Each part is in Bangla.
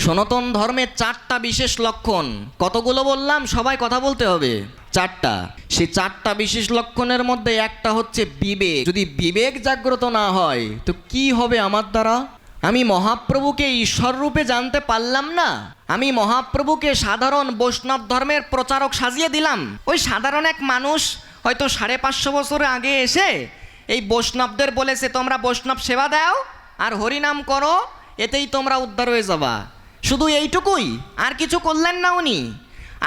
সনাতন ধর্মের চারটা বিশেষ লক্ষণ। কতগুলো বললাম? সবাই কথা বলতে হবে। চারটা। সেই চারটা বিশেষ লক্ষণের মধ্যে একটা হচ্ছে বিবেক। যদি বিবেক জাগ্রত না হয়, তো কি হবে আমার দ্বারা? আমি মহাপ্রভুকে ঈশ্বর রূপে জানতে পারলাম না। আমি মহাপ্রভুকে সাধারণ বৈষ্ণব ধর্মের প্রচারক সাজিয়ে দিলাম। ওই সাধারণ এক মানুষ হয়তো সাড়ে পাঁচশো বছর আগে এসে এই বৈষ্ণবদের বলেছে, তোমরা বৈষ্ণব সেবা দাও আর হরিনাম করো, এতেই তোমরা উদ্ধার হয়ে যাবা। শুধু এইটুকুই, আর কিছু করলেন না উনি।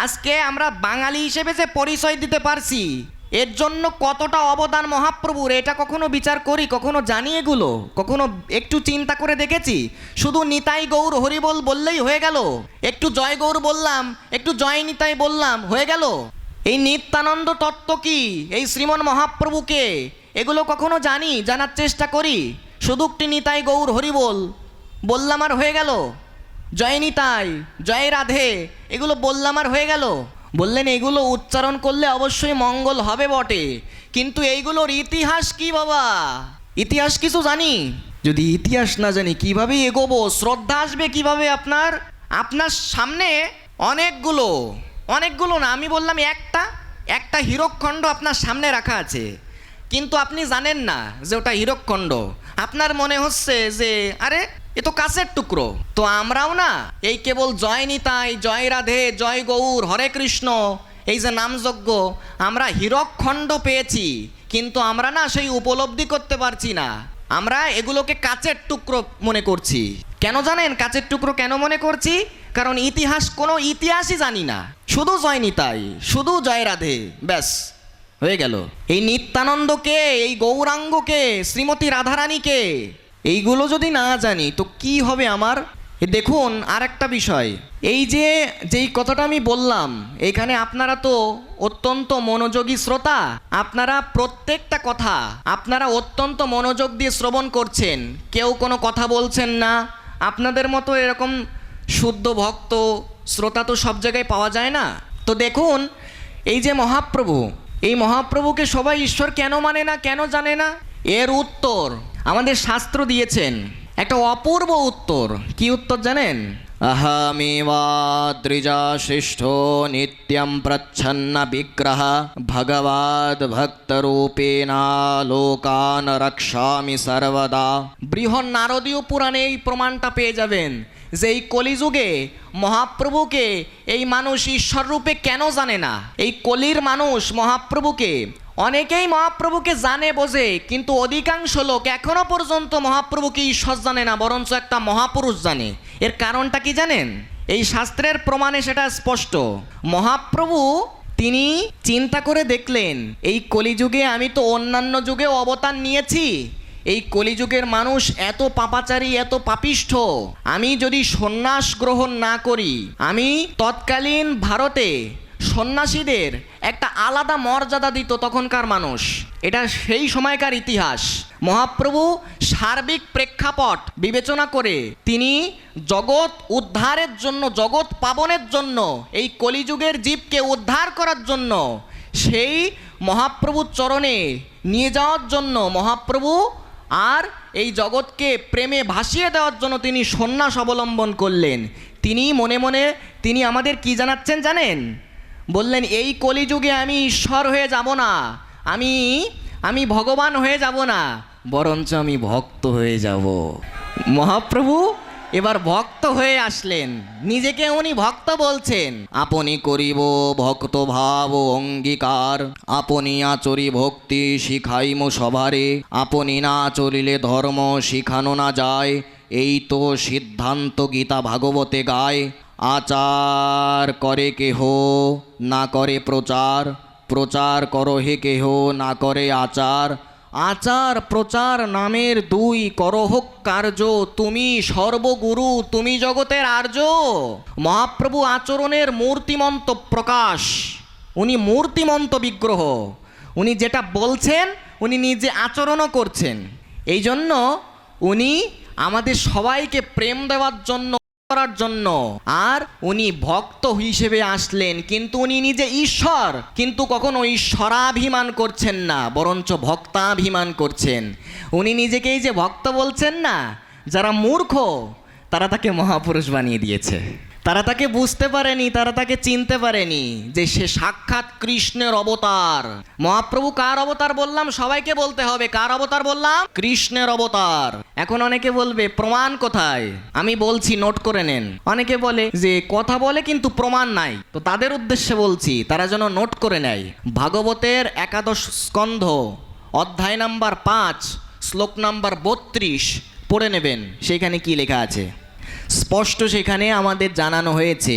আজকে আমরা বাঙালি হিসেবে যে পরিচয় দিতে পারছি, এর জন্য কতটা অবদান মহাপ্রভুর, এটা কখনো বিচার করি, কখনো জানি এগুলো, কখনো একটু চিন্তা করে দেখেছি। শুধু নিতাই গৌর হরিবল বললেই হয়ে গেল। একটু জয় গৌর বললাম, একটু জয় নিতাই বললাম, হয়ে গেল। এই নিত্যানন্দ তত্ত্ব কি? এই শ্রীমন মহাপ্রভুকে? এগুলো কখনো জানি, জানার চেষ্টা করি। শুধু একটি নিতাই গৌর হরিবল, বললাম আর হয়ে গেল। জয় নিতাই, জয় রাধে। এগুলো বললাম আর হয়ে গেল। বললেন, এগুলো উচ্চারণ করলে অবশ্যই মঙ্গল হবে বটে। কিন্তু এইগুলোর ইতিহাস কি বাবা? ইতিহাস কিছু জানি? যদি ইতিহাস না জানি, কীভাবে এগোবো? শ্রদ্ধা আসবে কীভাবে আপনার? আপনার সামনে অনেকগুলো অনেকগুলো না, আমি বললাম একটা একটা হীরকখণ্ড আপনার সামনে রাখা আছে। কিন্তু আপনি জানেন না যে ওটা হীরকখণ্ড আপনার মনে হচ্ছে যে, আরে এ তো কাছের টুকরো। তো আমরাও না, এই কেবল জয় নিতাই জয় রাধে, জয় গৌর, হরে কৃষ্ণ, এই যে নামযজ্ঞ, আমরা হীরকখণ্ড পেয়েছি, কিন্তু আমরা না সেই উপলব্ধি করতে পারছি না। আমরা এগুলোকে কাচের টুকরো মনে করছি। কেন জানেন কাচের টুকরো কেন মনে করছি? কারণ ইতিহাস কোনো ইতিহাসই জানি না। শুধু জয় নিতাই শুধু জয় রাধে, ব্যাস, হয়ে গেল। এই নিত্যানন্দকে, এই গৌরাঙ্গকে, শ্রীমতী রাধারানীকে এইগুলো যদি না জানি, তো কি হবে আমার? দেখুন আর একটা বিষয়। এই যে, যেই কথাটা আমি বললাম, এখানে আপনারা তো অত্যন্ত মনোযোগী শ্রোতা। আপনারা প্রত্যেকটা কথা আপনারা অত্যন্ত মনোযোগ দিয়ে শ্রবণ করছেন। কেউ কোনো কথা বলছেন না। আপনাদের মতো এরকম শুদ্ধ ভক্ত, শ্রোতা তো সব জায়গায় পাওয়া যায় না। তো দেখুন, এই যে মহাপ্রভু, এই মহাপ্রভুকে সবাই ঈশ্বর কেন মানে না, কেন জানে না? এর উত্তর আমাদের শাস্ত্র দিয়েছেন একটা অপূর্ব উত্তর কি উত্তর জানেন अहमेवाद्रिजा श्रेष्ठो नित्यं प्रच्छन्न विग्रह भगवद् भक्तरूपेण লোকান রক্ষামি সর্বদা বৃহৎ নারদীয় পুরাণে এই প্রমাণটা পেয়ে যাবেন যে এই কলিযুগে মহাপ্রভুকে এই মানুষ ঈশ্বর রূপে কেন জানে না এই কলির মানুষ মহাপ্রভুকে অনেকেই মহাপ্রভুকে জানে, বোঝে, কিন্তু অধিকাংশ লোক এখনও পর্যন্ত মহাপ্রভুকে ঈশ্বর জানে না, বরঞ্চ একটা মহাপুরুষ জানে। এর কারণটা কি জানেন? এই শাস্ত্রের প্রমাণে সেটা স্পষ্ট। মহাপ্রভু, তিনি চিন্তা করে দেখলেন, এই কলিযুগে আমি তো অন্যান্য যুগেও অবতার নিয়েছি। এই কলিযুগের মানুষ এত পাপাচারী, এত পাপিষ্ঠ। আমি যদি সন্ন্যাস গ্রহণ না করি, আমি তৎকালীন ভারতে সন্ন্যাসীদের একটা আলাদা মর্যাদা দিত তখনকার মানুষ। এটা সেই সময়কার ইতিহাস। মহাপ্রভু সার্বিক প্রেক্ষাপট বিবেচনা করে তিনি জগৎ উদ্ধারের জন্য, জগৎ পাবনের জন্য, এই কলিযুগের জীবকে উদ্ধার করার জন্য সেই মহাপ্রভুর চরণে নিয়ে যাওয়ার জন্য মহাপ্রভু আর এই জগৎকে প্রেমে ভাসিয়ে দেওয়ার জন্য তিনি সন্ন্যাস অবলম্বন করলেন। তিনি মনে মনে তিনি আমাদের কি জানাচ্ছেন জানেন? বললেন, এই কলিযুগে আমি ঈশ্বর হয়ে যাব না। আমি আমি ভগবান হয়ে যাব না, বরঞ্চ আমি ভক্ত হয়ে যাব। মহাপ্রভু এবার ভক্ত হয়ে আসলেন। নিজেকে উনি ভক্ত বলছেন। আপনি করিব ভক্ত ভাব অঙ্গীকার। আপনি আচরি ভক্তি শিখাইম সভারে। আপনি না চলিলে ধর্ম শিখানো না যায়। এই তো সিদ্ধান্ত গীতা ভাগবতে গায়। আচার করে কেহ, না করে প্রচার প্রচার করো হে কেহ, না করে আচার। আচার প্রচার নামের দুই করহক কার্য, তুমি সর্বগুরু, তুমি জগতের আর্য। মহাপ্রভু আচরণের মূর্তিমন্ত প্রকাশ, উনি মূর্তিমন্ত বিগ্রহ। উনি যেটা বলছেন, উনি নিজে আচরণও করছেন। এই জন্য উনি আমাদের সবাইকে প্রেম দেওয়ার জন্য করার জন্য। আর উনি ভক্ত হিসেবে আসলেন, কিন্তু উনি নিজে ঈশ্বর। কিন্তু কখনো ঈশ্বরাভিমান করছেন না, বরঞ্চ ভক্তাভিমান করছেন। উনি নিজেকেই যে ভক্ত বলছেন না, যারা মূর্খ, তারা তাকে মহাপুরুষ বানিয়ে দিয়েছে। তারা তাকে বুঝতে পারেনি, তারা তাকে চিনতে পারেনি যে সে সাক্ষাৎ কৃষ্ণের অবতার। মহাপ্রভু কার অবতার বললাম? সবাইকে বলতে হবে, কার অবতার বললাম? কৃষ্ণের অবতার। এখন অনেকে বলবে, প্রমাণ কোথায়? আমি বলছি, নোট করে নেন। অনেকে বলে যে, কথা বলে কিন্তু প্রমাণ নাই। তো তাদের উদ্দেশ্যে বলছি, তারা যেন নোট করে নেয়। ভাগবতের একাদশ স্কন্ধ, অধ্যায় নাম্বার পাঁচ, শ্লোক নাম্বার বত্রিশ, পড়ে নেবেন। সেখানে কি লেখা আছে? স্পষ্ট সেখানে আমাদের জানানো হয়েছে।